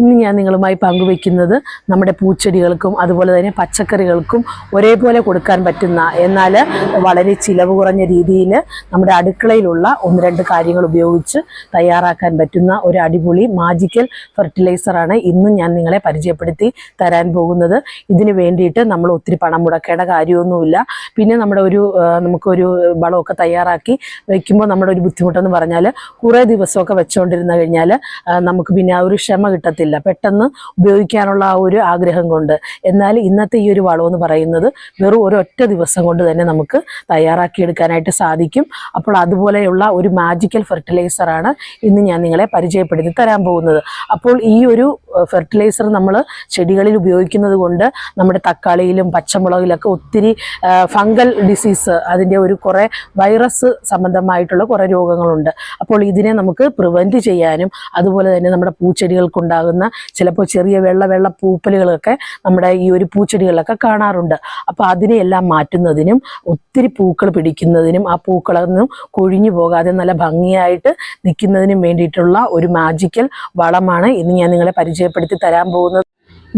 ഇന്ന് ഞാൻ നിങ്ങളുമായി പങ്കുവെക്കുന്നത് നമ്മുടെ പൂച്ചെടികൾക്കും അതുപോലെ തന്നെ പച്ചക്കറികൾക്കും ഒരേപോലെ കൊടുക്കാൻ പറ്റുന്ന എന്നാൽ വളരെ ചിലവ് കുറഞ്ഞ രീതിയിൽ നമ്മുടെ അടുക്കളയിലുള്ള ഒന്ന് രണ്ട് കാര്യങ്ങൾ ഉപയോഗിച്ച് തയ്യാറാക്കാൻ പറ്റുന്ന ഒരു അടിപൊളി മാജിക്കൽ ഫെർട്ടിലൈസറാണ് ഇന്ന് ഞാൻ നിങ്ങളെ പരിചയപ്പെടുത്തി തരാൻ പോകുന്നത്. ഇതിന് വേണ്ടിയിട്ട് നമ്മൾ ഒത്തിരി പണം മുടക്കേണ്ട കാര്യമൊന്നുമില്ല. പിന്നെ നമ്മുടെ ഒരു നമുക്കൊരു വളമൊക്കെ തയ്യാറാക്കി വയ്ക്കുമ്പോൾ നമ്മുടെ ഒരു ബുദ്ധിമുട്ടെന്ന് പറഞ്ഞാൽ കുറേ ദിവസമൊക്കെ വെച്ചുകൊണ്ടിരുന്ന കഴിഞ്ഞാൽ നമുക്ക് പിന്നെ ആ ഒരു ക്ഷമ കിട്ടത്തില്ല. പെട്ടെന്ന് ഉപയോഗിക്കാനുള്ള ആ ഒരു ആഗ്രഹം കൊണ്ട്. എന്നാൽ ഇന്നത്തെ ഈ ഒരു വളമെന്ന് പറയുന്നത് വെറും ഒരൊറ്റ ദിവസം കൊണ്ട് തന്നെ നമുക്ക് തയ്യാറാക്കിയെടുക്കാനായിട്ട് സാധിക്കും. അപ്പോൾ അതുപോലെയുള്ള ഒരു മാജിക്കൽ ഫെർട്ടിലൈസറാണ് ഇന്ന് ഞാൻ നിങ്ങളെ പരിചയപ്പെടുത്തി തരാൻ പോകുന്നത്. അപ്പോൾ ഈ ഒരു ഫെർട്ടിലൈസർ നമ്മൾ ചെടികളിൽ ഉപയോഗിക്കുന്നത് കൊണ്ട് നമ്മുടെ തക്കാളിയിലും പച്ചമുളകിലൊക്കെ ഒത്തിരി ഫംഗൽ ഡിസീസ് അതിന്റെ ഒരു കുറേ വൈറസ് സംബന്ധമായിട്ടുള്ള കുറേ രോഗങ്ങളുണ്ട്. അപ്പോൾ ഇതിനെ നമുക്ക് പ്രിവെന്റ് ചെയ്യാനും അതുപോലെ തന്നെ നമ്മുടെ പൂച്ചെടികൾക്കുണ്ടാകുന്ന ചിലപ്പോൾ ചെറിയ വെള്ള വെള്ള പൂപ്പലുകളൊക്കെ നമ്മുടെ ഈ ഒരു പൂച്ചെടികളിലൊക്കെ കാണാറുണ്ട്. അപ്പോൾ അതിനെയെല്ലാം മാറ്റുന്നതിനും ഒത്തിരി പൂക്കൾ പിടിക്കുന്നതിനും ആ പൂക്കളൊന്നും കൊഴിഞ്ഞു പോകാതെ നല്ല ഭംഗിയായിട്ട് നിൽക്കുന്നതിനും വേണ്ടിയിട്ടുള്ള ഒരു മാജിക്കൽ വളമാണ് ഇന്ന് ഞാൻ നിങ്ങളെ പരിചയപ്പെടുത്തി തരാൻ പോകുന്നത്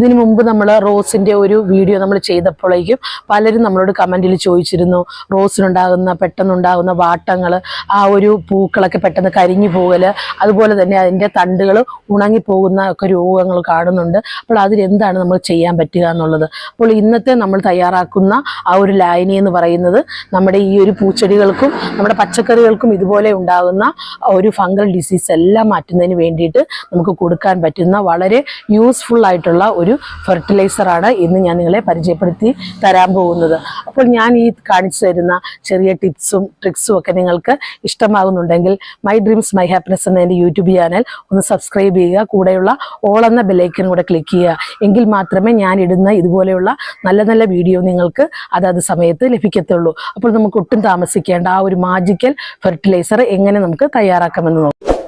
ഇതിനു മുമ്പ് നമ്മൾ റോസിന്റെ ഒരു വീഡിയോ നമ്മൾ ചെയ്തപ്പോഴേക്കും പലരും നമ്മളോട് കമന്റിൽ ചോദിച്ചിരുന്നു റോസിനുണ്ടാകുന്ന പെട്ടെന്നുണ്ടാകുന്ന വാട്ടങ്ങൾ ആ ഒരു പൂക്കളൊക്കെ പെട്ടെന്ന് കരിഞ്ഞു പോകൽ അതുപോലെ തന്നെ അതിന്റെ തണ്ടുകൾ ഉണങ്ങിപ്പോകുന്ന ഒക്കെ രോഗങ്ങൾ കാണുന്നുണ്ട്. അപ്പോൾ അതിലെന്താണ് നമ്മൾ ചെയ്യാൻ പറ്റുക എന്നുള്ളത്? അപ്പോൾ ഇന്നത്തെ നമ്മൾ തയ്യാറാക്കുന്ന ആ ഒരു ലായനി എന്ന് പറയുന്നത് നമ്മുടെ ഈ ഒരു പൂച്ചെടികൾക്കും നമ്മുടെ പച്ചക്കറികൾക്കും ഇതുപോലെ ഉണ്ടാകുന്ന ഒരു ഫംഗൽ ഡിസീസ് എല്ലാം മാറ്റുന്നതിന് വേണ്ടിയിട്ട് നമുക്ക് കൊടുക്കാൻ പറ്റുന്ന വളരെ യൂസ്ഫുൾ ആയിട്ടുള്ള ഒരു ഫെർട്ടിലൈസറാണ് ഇന്ന് ഞാൻ നിങ്ങളെ പരിചയപ്പെടുത്തി തരാൻ പോകുന്നത്. അപ്പോൾ ഞാൻ ഈ കാണിച്ചു തരുന്ന ചെറിയ ടിപ്സും ട്രിക്സും ഒക്കെ നിങ്ങൾക്ക് ഇഷ്ടമാകുന്നുണ്ടെങ്കിൽ മൈ ഡ്രീംസ് മൈ ഹാപ്പിനെസ് എന്ന എന്റെ യൂട്യൂബ് ചാനൽ ഒന്ന് സബ്സ്ക്രൈബ് ചെയ്യുക. കൂടെയുള്ള ഓൾ എന്ന ബെല്ലൈക്കനും കൂടെ ക്ലിക്ക് ചെയ്യുക. എങ്കിൽ മാത്രമേ ഞാൻ ഇടുന്ന ഇതുപോലെയുള്ള നല്ല നല്ല വീഡിയോ നിങ്ങൾക്ക് അതാത് സമയത്ത് ലഭിക്കത്തുള്ളൂ. അപ്പോൾ നമുക്ക് ഒട്ടും താമസിക്കേണ്ട ആ ഒരു മാജിക്കൽ ഫെർട്ടിലൈസർ എങ്ങനെ നമുക്ക് തയ്യാറാക്കാമെന്ന് നോക്കാം.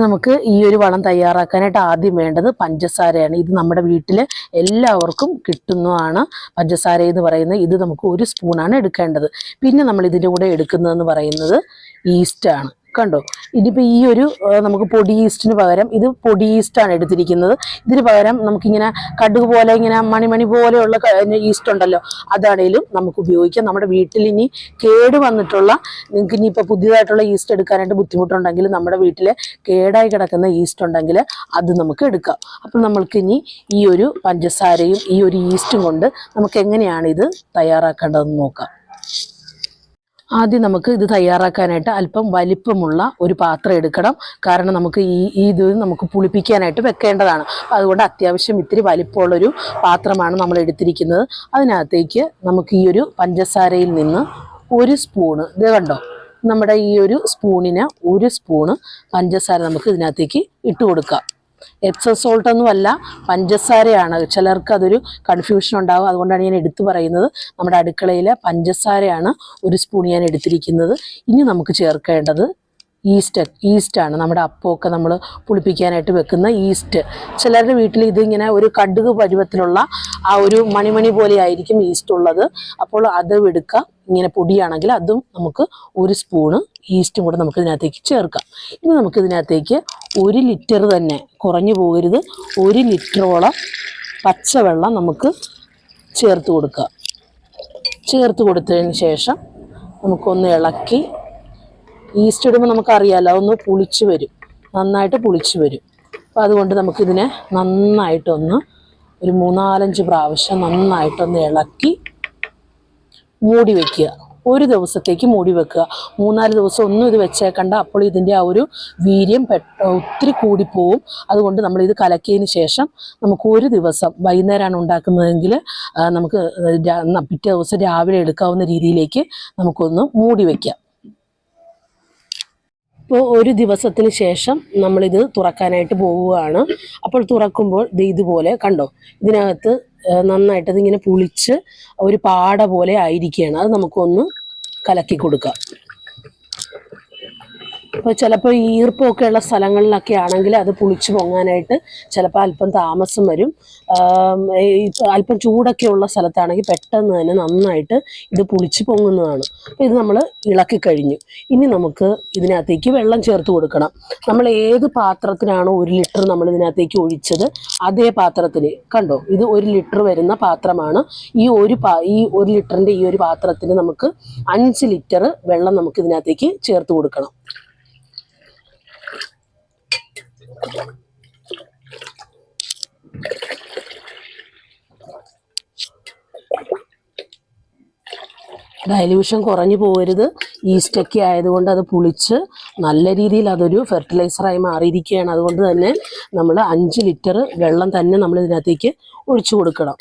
നമുക്ക് ഈ ഒരു വളം തയ്യാറാക്കാനായിട്ട് ആദ്യം വേണ്ടത് പഞ്ചസാരയാണ്. ഇത് നമ്മുടെ വീട്ടിൽ എല്ലാവർക്കും കിട്ടുന്നതാണ് പഞ്ചസാര എന്ന് പറയുന്നത്. ഇത് നമുക്ക് ഒരു സ്പൂണാണ് എടുക്കേണ്ടത്. പിന്നെ നമ്മൾ ഇതിന്റെ കൂടെ എടുക്കുന്നതെന്ന് പറയുന്നത് ഈസ്റ്റാണ് കണ്ടോ? ഇതിപ്പോൾ ഈ ഒരു നമുക്ക് പൊടി ഈസ്റ്റിന് പകരം ഇത് പൊടി ഈസ്റ്റാണ് എടുത്തിരിക്കുന്നത്. ഇതിന് പകരം നമുക്കിങ്ങനെ കടുക് പോലെ ഇങ്ങനെ മണിമണി പോലെയുള്ള ഈസ്റ്റ് ഉണ്ടല്ലോ അതാണേലും നമുക്ക് ഉപയോഗിക്കാം. നമ്മുടെ വീട്ടിൽ ഇനി കേട് വന്നിട്ടുള്ള നിങ്ങൾക്ക് ഇനി ഇനിയിപ്പോൾ പുതിയതായിട്ടുള്ള ഈസ്റ്റ് എടുക്കാനായിട്ട് ബുദ്ധിമുട്ടുണ്ടെങ്കിൽ നമ്മുടെ വീട്ടിൽ കേടായി കിടക്കുന്ന ഈസ്റ്റ് ഉണ്ടെങ്കിൽ അത് നമുക്ക് എടുക്കാം. അപ്പോൾ നമ്മൾക്ക് ഇനി ഈ ഒരു പഞ്ചസാരയും ഈ ഒരു ഈസ്റ്റും കൊണ്ട് നമുക്ക് എങ്ങനെയാണ് ഇത് തയ്യാറാക്കേണ്ടതെന്ന് നോക്കാം. ആദ്യം നമുക്ക് ഇത് തയ്യാറാക്കാനായിട്ട് അല്പം വലിപ്പമുള്ള ഒരു പാത്രം എടുക്കണം. കാരണം നമുക്ക് ഈ ഇത് നമുക്ക് പുളിപ്പിക്കാനായിട്ട് വെക്കേണ്ടതാണ്. അതുകൊണ്ട് അത്യാവശ്യം ഇത്തിരി വലിപ്പമുള്ളൊരു പാത്രമാണ് നമ്മൾ എടുത്തിരിക്കുന്നത്. അതിനകത്തേക്ക് നമുക്ക് ഈ ഒരു പഞ്ചസാരയിൽ നിന്ന് ഒരു സ്പൂണ് ഇത് കണ്ടോ? നമ്മുടെ ഈ ഒരു സ്പൂണിന് ഒരു സ്പൂണ് പഞ്ചസാര നമുക്ക് ഇതിനകത്തേക്ക് ഇട്ട് കൊടുക്കാം. എപ്സം സോൾട്ട് ഒന്നും അല്ല പഞ്ചസാരയാണ്. ചിലർക്ക് അതൊരു കൺഫ്യൂഷൻ ഉണ്ടാകും അതുകൊണ്ടാണ് ഞാൻ എടുത്തു പറയുന്നത്. നമ്മുടെ അടുക്കളയിലെ പഞ്ചസാരയാണ് ഒരു സ്പൂൺ ഞാൻ എടുത്തിരിക്കുന്നത്. ഇനി നമുക്ക് ചേർക്കേണ്ടത് ഈസ്റ്റ് ഈസ്റ്റാണ്. നമ്മുടെ അപ്പമൊക്കെ നമ്മൾ പുളിപ്പിക്കാനായിട്ട് വെക്കുന്ന ഈസ്റ്റ്. ചിലരുടെ വീട്ടിൽ ഇതിങ്ങനെ ഒരു കടുക് പരുവത്തിലുള്ള ആ ഒരു മണിമണി പോലെ ആയിരിക്കും ഈസ്റ്റ് ഉള്ളത്. അപ്പോൾ അത് എടുക്കുക ഇങ്ങനെ പൊടിയാണെങ്കിൽ അതും നമുക്ക് ഒരു സ്പൂണ് ഈസ്റ്റും കൂടെ നമുക്ക് ഇതിനകത്തേക്ക് ചേർക്കാം. ഇനി നമുക്ക് ഇതിനകത്തേക്ക് ഒരു ലിറ്റർ തന്നെ കുറഞ്ഞു പോകരുത്. ഒരു ലിറ്ററോളം പച്ചവെള്ളം നമുക്ക് ചേർത്ത് കൊടുക്കുക. ചേർത്ത് കൊടുത്തതിന് ശേഷം നമുക്കൊന്ന് ഇളക്കി ഈസ്റ്റ് ഇടുമ്പോൾ നമുക്കറിയാമല്ലോ ഒന്ന് പുളിച്ച് വരും. നന്നായിട്ട് പുളിച്ച് വരും. അപ്പോൾ അതുകൊണ്ട് നമുക്കിതിനെ നന്നായിട്ടൊന്ന് ഒരു മൂന്നാലഞ്ച് പ്രാവശ്യം നന്നായിട്ടൊന്ന് ഇളക്കി മൂടി വെക്കുക. ഒരു ദിവസത്തേക്ക് മൂടി വെക്കുക. മൂന്നാൽ ദിവസം ഒന്നും ഇത് വെച്ചേക്കണ്ട. അപ്പോൾ ഇതിന്റെ ആ ഒരു വീര്യം പെട്ട ഒത്തിരി കൂടിപ്പോവും. അതുകൊണ്ട് നമ്മളിത് കലക്കിയതിന് ശേഷം നമുക്ക് ഒരു ദിവസം വൈകുന്നേരമാണ് ഉണ്ടാക്കുന്നതെങ്കിൽ നമുക്ക് പിറ്റേ ദിവസം രാവിലെ എടുക്കാവുന്ന രീതിയിലേക്ക് നമുക്കൊന്ന് മൂടി വയ്ക്കാം ഇപ്പോൾ ഒരു ദിവസത്തിന് ശേഷം നമ്മളിത് തുറക്കാനായിട്ട് പോവുകയാണ്. അപ്പോൾ തുറക്കുമ്പോൾ ദേ ഇതുപോലെ കണ്ടോ? ഇതിനകത്ത് നന്നായിട്ട് ഇതിങ്ങനെ പുളിച്ച് ഒരു പാട പോലെ ആയിരിക്കുകയാണ്. അത് നമുക്കൊന്ന് കലക്കി കൊടുക്കാം. അപ്പോൾ ചിലപ്പോൾ ഈർപ്പമൊക്കെ ഉള്ള സ്ഥലങ്ങളിലൊക്കെ ആണെങ്കിൽ അത് പുളിച്ചു പൊങ്ങാനായിട്ട് ചിലപ്പോൾ അല്പം താമസം വരും. അല്പം ചൂടൊക്കെ ഉള്ള സ്ഥലത്താണെങ്കിൽ പെട്ടെന്ന് തന്നെ നന്നായിട്ട് ഇത് പുളിച്ച് പൊങ്ങുന്നതാണ്. അപ്പോൾ ഇത് നമ്മൾ ഇളക്കി കഴിഞ്ഞു. ഇനി നമുക്ക് ഇതിനകത്തേക്ക് വെള്ളം ചേർത്ത് കൊടുക്കണം. നമ്മൾ ഏത് പാത്രത്തിനാണോ ഒരു ലിറ്റർ നമ്മൾ ഇതിനകത്തേക്ക് ഒഴിച്ചത് അതേ പാത്രത്തിന് കണ്ടോ? ഇത് ഒരു ലിറ്റർ വരുന്ന പാത്രമാണ്. ഈ ഒരു ഈ ഒരു ലിറ്ററിന്റെ ഈ ഒരു പാത്രത്തിന് നമുക്ക് അഞ്ച് ലിറ്റർ വെള്ളം നമുക്ക് ഇതിനകത്തേക്ക് ചേർത്ത് കൊടുക്കണം. ഡൈല്യൂഷൻ കുറഞ്ഞു പോകരുത് ഈസ്റ്റൊക്കെ ആയതുകൊണ്ട് അത് പുളിച്ച് നല്ല രീതിയിൽ അതൊരു ഫെർട്ടിലൈസറായി മാറിയിരിക്കുകയാണ്. അതുകൊണ്ട് തന്നെ നമ്മൾ അഞ്ച് ലിറ്റർ വെള്ളം തന്നെ നമ്മൾ ഇതിനകത്തേക്ക് ഒഴിച്ചു കൊടുക്കണം.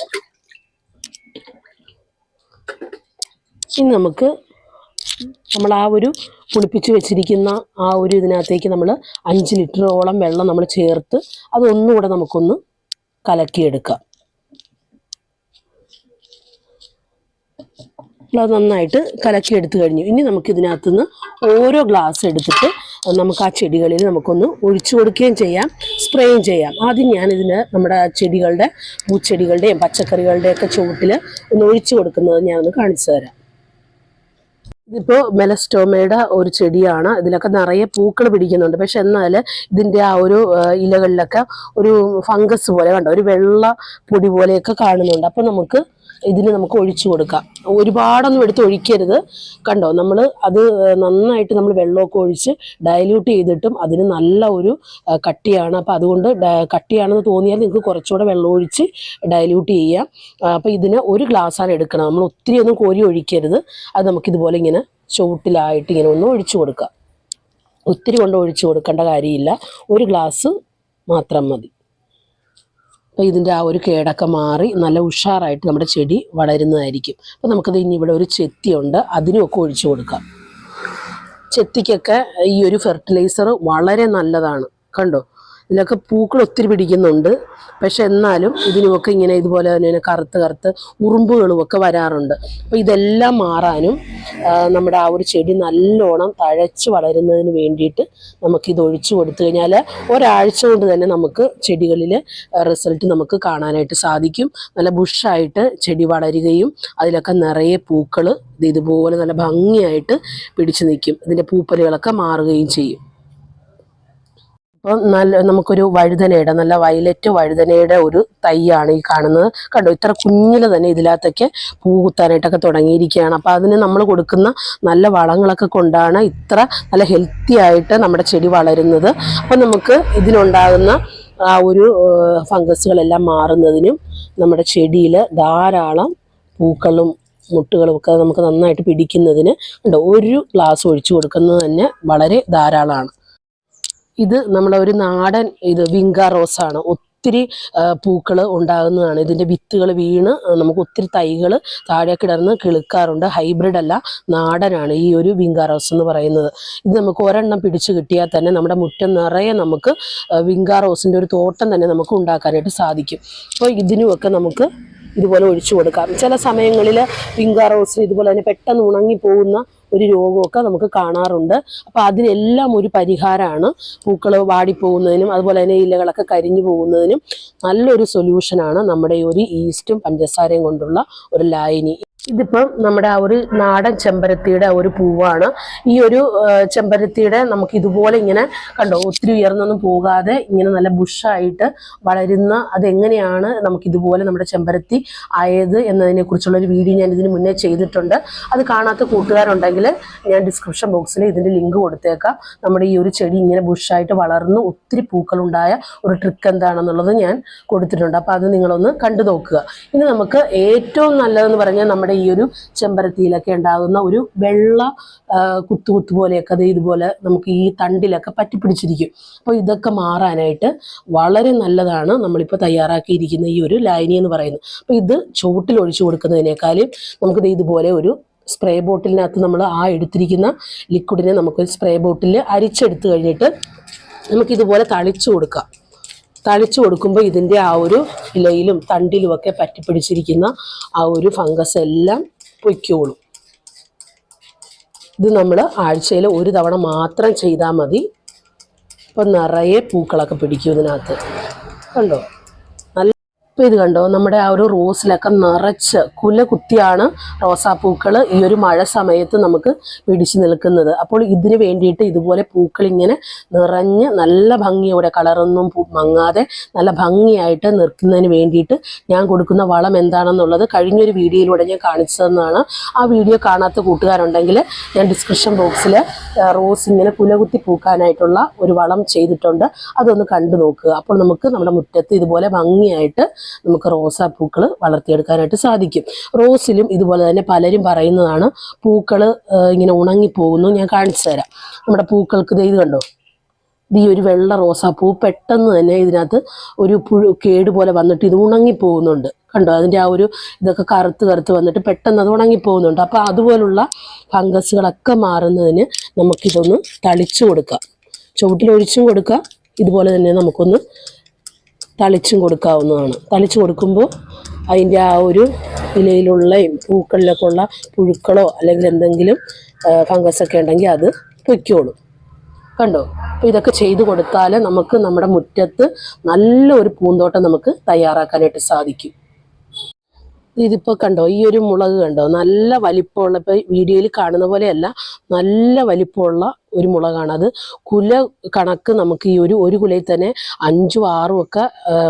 ഇനി നമുക്ക് നമ്മൾ ആ ഒരു പുളിപ്പിച്ച് വെച്ചിരിക്കുന്ന ആ ഒരു ഇതിനകത്തേക്ക് നമ്മൾ അഞ്ച് ലിറ്ററോളം വെള്ളം നമ്മൾ ചേർത്ത് അതൊന്നുകൂടെ നമുക്കൊന്ന് കലക്കിയെടുക്കാം. അത് നന്നായിട്ട് കലക്കി എടുത്തു കഴിഞ്ഞു. ഇനി നമുക്ക് ഇതിനകത്തുനിന്ന് ഓരോ ഗ്ലാസ് എടുത്തിട്ട് നമുക്ക് ആ ചെടികളിൽ നമുക്കൊന്ന് ഒഴിച്ചു കൊടുക്കുകയും ചെയ്യാം സ്പ്രേയും ചെയ്യാം. ആദ്യം ഞാനിതിന് നമ്മുടെ ചെടികളുടെ പൂച്ചെടികളുടെയും പച്ചക്കറികളുടെയൊക്കെ ചുവട്ടിൽ ഒന്ന് ഒഴിച്ചു കൊടുക്കുന്നത് ഞാനൊന്ന് കാണിച്ചു തരാം. ഇതിപ്പോൾ മെലസ്റ്റോമയുടെ ഒരു ചെടിയാണ്. ഇതിലൊക്കെ നിറയെ പൂക്കൾ പിടിക്കുന്നുണ്ട്. പക്ഷെ എന്നാൽ ഇതിന്റെ ആ ഒരു ഇലകളിലൊക്കെ ഒരു ഫംഗസ് പോലെ കണ്ടോ? ഒരു വെള്ള പൊടി പോലെയൊക്കെ കാണുന്നുണ്ട്. അപ്പോൾ നമുക്ക് ഇതിന് നമുക്ക് ഒഴിച്ചു കൊടുക്കാം. ഒരുപാടൊന്നും എടുത്ത് ഒഴിക്കരുത്. കണ്ടോ? നമ്മൾ അത് നന്നായിട്ട് നമ്മൾ വെള്ളമൊക്കെ ഒഴിച്ച് ഡയല്യൂട്ട് ചെയ്തിട്ടും അതിന് നല്ല ഒരു കട്ടിയാണ്. അപ്പോൾ അതുകൊണ്ട് കട്ടിയാണെന്ന് തോന്നിയാൽ നിങ്ങൾക്ക് കുറച്ചുകൂടെ വെള്ളം ഒഴിച്ച് ഡയല്യൂട്ട് ചെയ്യാം. അപ്പോൾ ഇതിന് ഒരു ഗ്ലാസ്സാണ് എടുക്കണം. നമ്മൾ ഒത്തിരി ഒന്നും കോരി ഒഴിക്കരുത്. അത് നമുക്കിതുപോലെ ഇങ്ങനെ ചുവട്ടിലായിട്ട് ഇങ്ങനെ ഒന്ന് ഒഴിച്ചു കൊടുക്കാം. ഒത്തിരി കൊണ്ട് ഒഴിച്ചു കൊടുക്കേണ്ട കാര്യമില്ല. ഒരു ഗ്ലാസ് മാത്രം മതി. അപ്പോൾ ഇതിന്റെ ആ ഒരു കേടൊക്കെ മാറി നല്ല ഉഷാറായിട്ട് നമ്മുടെ ചെടി വളരുന്നതായിരിക്കും. അപ്പോൾ നമുക്കത് ഇനി ഇവിടെ ഒരു ചെത്തിയുണ്ട്. അതിനുമൊക്കെ ഒഴിച്ചു കൊടുക്കാം. ചെത്തിക്കൊക്കെ ഈ ഒരു ഫെർട്ടിലൈസർ വളരെ നല്ലതാണ്. കണ്ടോ? ഇതിലൊക്കെ പൂക്കൾ ഒത്തിരി പിടിക്കുന്നുണ്ട്. പക്ഷെ എന്നാലും ഇതിനുമൊക്കെ ഇങ്ങനെ ഇതുപോലെ തന്നെ കറുത്ത് കറുത്ത് ഉറുമ്പുകളും ഒക്കെ വരാറുണ്ട്. അപ്പോൾ ഇതെല്ലാം മാറാനും നമ്മുടെ ആ ഒരു ചെടി നല്ലോണം തഴച്ച് വളരുന്നതിന് വേണ്ടിയിട്ട് നമുക്കിത് ഒഴിച്ചു കൊടുത്തു കഴിഞ്ഞാൽ ഒരാഴ്ച കൊണ്ട് തന്നെ നമുക്ക് ചെടികളിൽ റിസൾട്ട് നമുക്ക് കാണാനായിട്ട് സാധിക്കും. നല്ല ബുഷായിട്ട് ചെടി വളരുകയും അതിലൊക്കെ നിറയെ പൂക്കൾ ഇത് ഇതുപോലെ നല്ല ഭംഗിയായിട്ട് പിടിച്ചു നിൽക്കും. ഇതിന്റെ പൂപ്പലുകളൊക്കെ മാറുകയും ചെയ്യും. അപ്പം നല്ല നമുക്കൊരു വഴുതനയുടെ നല്ല വയലറ്റ് വഴുതനയുടെ ഒരു തൈയാണ് ഈ കാണുന്നത്. കണ്ടോ ഇത്ര കുഞ്ഞിൽ തന്നെ ഇതിനകത്തൊക്കെ പൂ കുത്താനായിട്ടൊക്കെ തുടങ്ങിയിരിക്കുകയാണ്. അപ്പോൾ അതിന് നമ്മൾ കൊടുക്കുന്ന നല്ല വളങ്ങളൊക്കെ കൊണ്ടാണ് ഇത്ര നല്ല ഹെൽത്തി ആയിട്ട് നമ്മുടെ ചെടി വളരുന്നത്. അപ്പം നമുക്ക് ഇതിനുണ്ടാകുന്ന ആ ഒരു ഫംഗസുകളെല്ലാം മാറുന്നതിനും നമ്മുടെ ചെടിയിൽ ധാരാളം പൂക്കളും മുട്ടുകളും ഒക്കെ നമുക്ക് നന്നായിട്ട് പിടിക്കുന്നതിന് ഉണ്ട് ഒരു ഗ്ലാസ് ഒഴിച്ചു കൊടുക്കുന്നത് തന്നെ വളരെ ധാരാളമാണ്. ഇത് നമ്മളെ ഒരു നാടൻ ഇത് വിങ്ക ആണ് ഒത്തിരി പൂക്കൾ ഉണ്ടാകുന്നതാണ്. ഇതിന്റെ വിത്തുകൾ വീണ് നമുക്ക് ഒത്തിരി തൈകൾ താഴെ കിടന്ന് കിളുക്കാറുണ്ട്. ഹൈബ്രിഡ് അല്ല നാടനാണ് ഈ ഒരു വിങ്ക റോസ് എന്ന് പറയുന്നത്. ഇത് നമുക്ക് ഒരെണ്ണം പിടിച്ചു കിട്ടിയാൽ തന്നെ നമ്മുടെ മുറ്റം നിറയെ നമുക്ക് ആ, വിങ്ക റോസിന്റെ ഒരു തോട്ടം തന്നെ നമുക്ക് ഉണ്ടാക്കാനായിട്ട് സാധിക്കും. അപ്പോൾ ഇതിനുമൊക്കെ നമുക്ക് ഇതുപോലെ ഒഴിച്ചു കൊടുക്കാം. ചില സമയങ്ങളിൽ വിങ്ക റോസ് ഇതുപോലെ തന്നെ പെട്ടെന്ന് ഉണങ്ങി പോകുന്ന ഒരു രോഗമൊക്കെ നമുക്ക് കാണാറുണ്ട്. അപ്പോൾ അതിനെല്ലാം ഒരു പരിഹാരമാണ് പൂക്കൾ വാടിപ്പോകുന്നതിനും അതുപോലെ തന്നെ ഇലകളൊക്കെ കരിഞ്ഞു പോകുന്നതിനും നല്ലൊരു സൊല്യൂഷനാണ് നമ്മുടെ ഒരു ഈസ്റ്റും പഞ്ചസാരയും കൊണ്ടുള്ള ഒരു ലായനി. ഇതിപ്പം നമ്മുടെ ആ ഒരു നാടൻ ചെമ്പരത്തിയുടെ ഒരു പൂവാണ്. ഈ ഒരു ആ, ചെമ്പരത്തിയുടെ നമുക്ക് ഇതുപോലെ ഇങ്ങനെ കണ്ടോ ഒത്തിരി ഉയർന്നൊന്നും പോകാതെ ഇങ്ങനെ നല്ല ബുഷായിട്ട് വളരുന്ന അതെങ്ങനെയാണ് നമുക്ക് ഇതുപോലെ നമ്മുടെ ചെമ്പരത്തി ആയത് എന്നതിനെ കുറിച്ചുള്ള ഒരു വീഡിയോ ഞാൻ ഇതിന് മുന്നേ ചെയ്തിട്ടുണ്ട്. അത് കാണാത്ത കൂട്ടുകാരുണ്ടെങ്കിൽ ഞാൻ ഡിസ്ക്രിപ്ഷൻ ബോക്സിൽ ഇതിന്റെ ലിങ്ക് കൊടുത്തേക്കാം. നമ്മുടെ ഈ ഒരു ചെടി ഇങ്ങനെ ബുഷായിട്ട് വളർന്ന് ഒത്തിരി പൂക്കളുണ്ടായ ഒരു ട്രിക്ക് എന്താണെന്നുള്ളത് ഞാൻ കൊടുത്തിട്ടുണ്ട്. അപ്പോൾ അത് നിങ്ങളൊന്ന് കണ്ടു നോക്കുക. ഇനി നമുക്ക് ഏറ്റവും നല്ലതെന്ന് പറഞ്ഞാൽ നമ്മുടെ ഈ ഒരു ചെമ്പരത്തിയിലൊക്കെ ഉണ്ടാകുന്ന ഒരു വെള്ള കുത്തു കുത്തു പോലെയൊക്കെ അത് ഇതുപോലെ നമുക്ക് ഈ തണ്ടിലൊക്കെ പറ്റിപ്പിടിച്ചിരിക്കും. അപ്പോൾ ഇതൊക്കെ മാറാനായിട്ട് വളരെ നല്ലതാണ് നമ്മളിപ്പോൾ തയ്യാറാക്കിയിരിക്കുന്ന ഈ ഒരു ലായനി എന്ന് പറയുന്നത്. അപ്പോൾ ഇത് ചുവട്ടിൽ ഒഴിച്ചു കൊടുക്കുന്നതിനേക്കാളും നമുക്കിത് ഇതുപോലെ ഒരു സ്പ്രേ ബോട്ടിലിനകത്ത് നമ്മൾ ആ എടുത്തിരിക്കുന്ന ലിക്വിഡിനെ നമുക്കൊരു സ്പ്രേ ബോട്ടിൽ അരിച്ചെടുത്ത് കഴിഞ്ഞിട്ട് നമുക്കിതുപോലെ തളിച്ചു കൊടുക്കാം. തളിച്ചു കൊടുക്കുമ്പോൾ ഇതിന്റെ ആ ഒരു ഇലയിലും തണ്ടിലുമൊക്കെ പറ്റിപ്പിടിച്ചിരിക്കുന്ന ആ ഒരു ഫംഗസ് എല്ലാം പൊയ്ക്കോളും. ഇത് നമ്മൾ ആഴ്ചയിൽ ഒരു തവണ മാത്രം ചെയ്താൽ മതി. ഇപ്പം നിറയെ പൂക്കളൊക്കെ പിടിക്കും ഇതിനകത്ത്. കണ്ടോ? ഇപ്പം ഇത് കണ്ടോ? നമ്മുടെ ആ ഒരു റോസിലൊക്കെ നിറച്ച് കുല കുത്തിയാണ് റോസാപ്പൂക്കൾ ഈ ഒരു മഴ സമയത്ത് നമുക്ക് പിടിച്ചു നിൽക്കുന്നത്. അപ്പോൾ ഇതിന് വേണ്ടിയിട്ട് ഇതുപോലെ പൂക്കൾ ഇങ്ങനെ നിറഞ്ഞ് നല്ല ഭംഗിയോടെ കളറൊന്നും മങ്ങാതെ നല്ല ഭംഗിയായിട്ട് നിൽക്കുന്നതിന് വേണ്ടിയിട്ട് ഞാൻ കൊടുക്കുന്ന വളം എന്താണെന്നുള്ളത് കഴിഞ്ഞൊരു വീഡിയോയിലൂടെ ഞാൻ കാണിച്ചു തന്നതാണ് ആ വീഡിയോ കാണാത്ത കൂട്ടുകാരുണ്ടെങ്കിൽ ഞാൻ ഡിസ്ക്രിപ്ഷൻ ബോക്സിൽ റോസ് ഇങ്ങനെ കുലകുത്തി പൂക്കാനായിട്ടുള്ള ഒരു വളം ചെയ്തിട്ടുണ്ട്. അതൊന്ന് കണ്ടു നോക്കുക. അപ്പോൾ നമുക്ക് നമ്മുടെ മുറ്റത്ത് ഇതുപോലെ ഭംഗിയായിട്ട് നമുക്ക് റോസാപ്പൂക്കൾ വളർത്തിയെടുക്കാനായിട്ട് സാധിക്കും. റോസിലും ഇതുപോലെ തന്നെ പലരും പറയുന്നതാണ് പൂക്കൾ ഇങ്ങനെ ഉണങ്ങിപ്പോകുന്നു. ഞാൻ കാണിച്ചു തരാം. നമ്മുടെ പൂക്കൾക്ക് ഇത് കണ്ടോ? ഈ ഒരു വെള്ള റോസാപ്പൂ പെട്ടെന്ന് തന്നെ ഇതിനകത്ത് ഒരു പുഴു കേട് പോലെ വന്നിട്ട് ഇത് ഉണങ്ങിപ്പോകുന്നുണ്ട്. കണ്ടോ? അതിന്റെ ആ ഒരു ഇതൊക്കെ കറുത്ത് കറുത്ത് വന്നിട്ട് പെട്ടെന്ന് അത് ഉണങ്ങിപ്പോകുന്നുണ്ട്. അപ്പോൾ അതുപോലുള്ള ഫംഗസുകളൊക്കെ മാറുന്നതിന് നമുക്കിതൊന്ന് തളിച്ചു കൊടുക്കാം. ചുവട്ടിലൊഴിച്ചും കൊടുക്കാം. ഇതുപോലെ തന്നെ നമുക്കൊന്ന് തളിച്ചും കൊടുക്കാവുന്നതാണ്. തളിച്ചു കൊടുക്കുമ്പോൾ അതിന്റെ ആ ഒരു ഇലയിലുള്ള പൂക്കളിലൊക്കെ ഉള്ള പുഴുക്കളോ അല്ലെങ്കിൽ എന്തെങ്കിലും ഫംഗസൊക്കെ ഉണ്ടെങ്കിൽ അത് പൊയ്ക്കോളും. കണ്ടോ? അപ്പോൾ ഇതൊക്കെ ചെയ്തു കൊടുത്താൽ നമുക്ക് നമ്മുടെ മുറ്റത്ത് നല്ലൊരു പൂന്തോട്ടം നമുക്ക് തയ്യാറാക്കാനായിട്ട് സാധിക്കും. ഇതിപ്പോൾ കണ്ടോ ഈ ഒരു മുളക് കണ്ടോ? നല്ല വലിപ്പമുള്ള ഇപ്പോൾ വീഡിയോയിൽ കാണുന്ന പോലെയല്ല നല്ല വലിപ്പമുള്ള ഒരു മുളകാണ് അത്. കുല കണക്ക് നമുക്ക് ഈ ഒരു ഒരു കുലയിൽ തന്നെ അഞ്ചും ആറും ഒക്കെ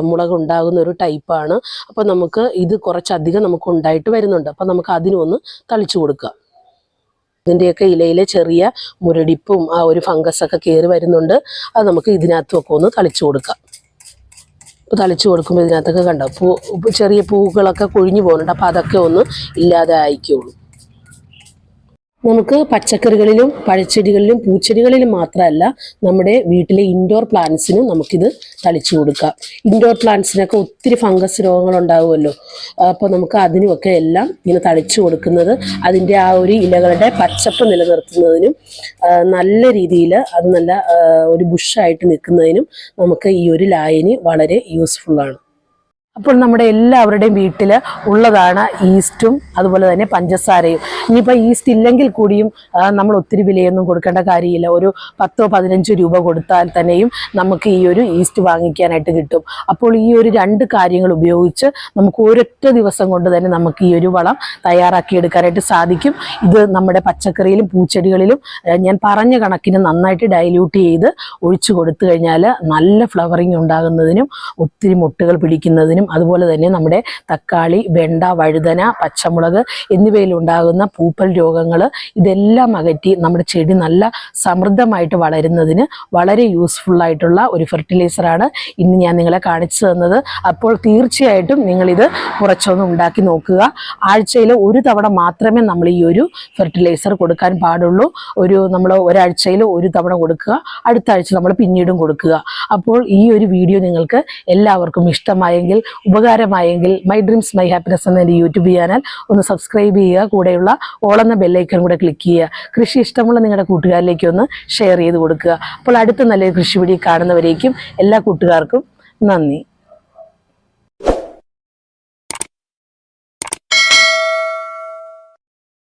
മുളക് ഉണ്ടാകുന്ന ഒരു ടൈപ്പാണ് അപ്പോൾ നമുക്ക് ഇത് കുറച്ചധികം നമുക്ക് ഉണ്ടായിട്ട് വരുന്നുണ്ട്. അപ്പോൾ നമുക്ക് അതിനൊന്ന് തളിച്ചു കൊടുക്കുക ഇതിന്റെയൊക്കെ ഇലയിലെ ചെറിയ മുരടിപ്പും ആ ഒരു ഫംഗസ് ഒക്കെ കയറി വരുന്നുണ്ട്. അത് നമുക്ക് ഇതിനകത്തുമൊക്കെ ഒന്ന് തളിച്ചു കൊടുക്കാം. തളിച്ചു കൊടുക്കുമ്പോൾ ഇതിനകത്തൊക്കെ കണ്ടോ? പൂ ചെറിയ പൂക്കളൊക്കെ കൊഴിഞ്ഞു പോകുന്നുണ്ട്. അപ്പോൾ അതൊക്കെ ഒന്ന് ഇല്ലാതെ ആയിക്കോളും നമുക്ക് പച്ചക്കറികളിലും പഴച്ചെടികളിലും പൂച്ചെടികളിലും മാത്രമല്ല നമ്മുടെ വീട്ടിലെ ഇൻഡോർ പ്ലാന്റ്സിനും നമുക്കിത് തളിച്ചു കൊടുക്കാം. ഇൻഡോർ പ്ലാന്റ്സിനൊക്കെ ഒത്തിരി ഫംഗസ് രോഗങ്ങൾ ഉണ്ടാകുമല്ലോ അപ്പോൾ നമുക്ക് അതിനുമൊക്കെ എല്ലാം ഇങ്ങനെ തളിച്ചു കൊടുക്കുന്നത് അതിന്റെ ആ ഒരു ഇലകളുടെ പച്ചപ്പ് നിലനിർത്തുന്നതിനും നല്ല രീതിയിൽ അത് നല്ല ഒരു ബുഷായിട്ട് നിൽക്കുന്നതിനും നമുക്ക് ഈ ഒരു ലായനി വളരെ യൂസ്ഫുള്ളാണ് അപ്പോൾ നമ്മുടെ എല്ലാവരുടെയും വീട്ടിൽ ഉള്ളതാണ് ഈസ്റ്റും അതുപോലെ തന്നെ പഞ്ചസാരയും. ഇനിയിപ്പോൾ ഈസ്റ്റ് ഇല്ലെങ്കിൽ കൂടിയും നമ്മൾ ഒത്തിരി വിലയൊന്നും കൊടുക്കേണ്ട കാര്യമില്ല. ഒരു പത്തോ പതിനഞ്ചോ രൂപ കൊടുത്താൽ തന്നെയും നമുക്ക് ഈ ഒരു ഈസ്റ്റ് വാങ്ങിക്കാനായിട്ട് കിട്ടും. അപ്പോൾ ഈ ഒരു രണ്ട് കാര്യങ്ങൾ ഉപയോഗിച്ച് നമുക്ക് ഒരൊറ്റ ദിവസം കൊണ്ട് തന്നെ നമുക്ക് ഈ ഒരു വളം തയ്യാറാക്കിയെടുക്കാനായിട്ട് സാധിക്കും. ഇത് നമ്മുടെ പച്ചക്കറിയിലും പൂച്ചെടികളിലും ഞാൻ പറഞ്ഞ കണക്കിന് നന്നായിട്ട് ഡൈല്യൂട്ട് ചെയ്ത് ഒഴിച്ചു കൊടുത്തു കഴിഞ്ഞാൽ നല്ല ഫ്ലവറിങ് ഉണ്ടാകുന്നതിനും ഒത്തിരി മുട്ടുകൾ പിടിക്കുന്നതിനും അതുപോലെ തന്നെ നമ്മുടെ തക്കാളി വെണ്ട വഴുതന പച്ചമുളക് എന്നിവയിൽ ഉണ്ടാകുന്ന പൂപ്പൽ രോഗങ്ങൾ ഇതെല്ലാം അകറ്റി നമ്മുടെ ചെടി നല്ല സമൃദ്ധമായിട്ട് വളരുന്നതിന് വളരെ യൂസ്ഫുള്ളായിട്ടുള്ള ഒരു ഫെർട്ടിലൈസറാണ് ഇന്ന് ഞാൻ നിങ്ങളെ കാണിച്ചു തന്നത്. അപ്പോൾ തീർച്ചയായിട്ടും നിങ്ങളിത് കുറച്ചൊന്ന് ഉണ്ടാക്കി നോക്കുക. ആഴ്ചയിൽ ഒരു തവണ മാത്രമേ നമ്മൾ ഈ ഒരു ഫെർട്ടിലൈസർ കൊടുക്കാൻ പാടുള്ളൂ. ഒരു നമ്മൾ ഒരാഴ്ചയിൽ ഒരു തവണ കൊടുക്കുക. അടുത്ത ആഴ്ച നമ്മൾ പിന്നീടും കൊടുക്കുക. അപ്പോൾ ഈ ഒരു വീഡിയോ നിങ്ങൾക്ക് എല്ലാവർക്കും ഇഷ്ടമായെങ്കിൽ ഉപകാരമായെങ്കിൽ മൈ ഡ്രീംസ് മൈ ഹാപ്പിനെസ് എന്ന എന്റെ യൂട്യൂബ് ചാനൽ ഒന്ന് സബ്സ്ക്രൈബ് ചെയ്യുക. കൂടെയുള്ള ഓളെന്ന ബെല്ലൈക്കൺ കൂടെ ക്ലിക്ക് ചെയ്യുക. കൃഷി ഇഷ്ടമുള്ള നിങ്ങളുടെ കൂട്ടുകാരിലേക്ക് ഒന്ന് ഷെയർ ചെയ്ത് കൊടുക്കുക. അപ്പോൾ അടുത്ത നല്ലൊരു കൃഷി വീഡിയോ കാണുന്നവരേക്കും എല്ലാ കൂട്ടുകാർക്കും നന്ദി.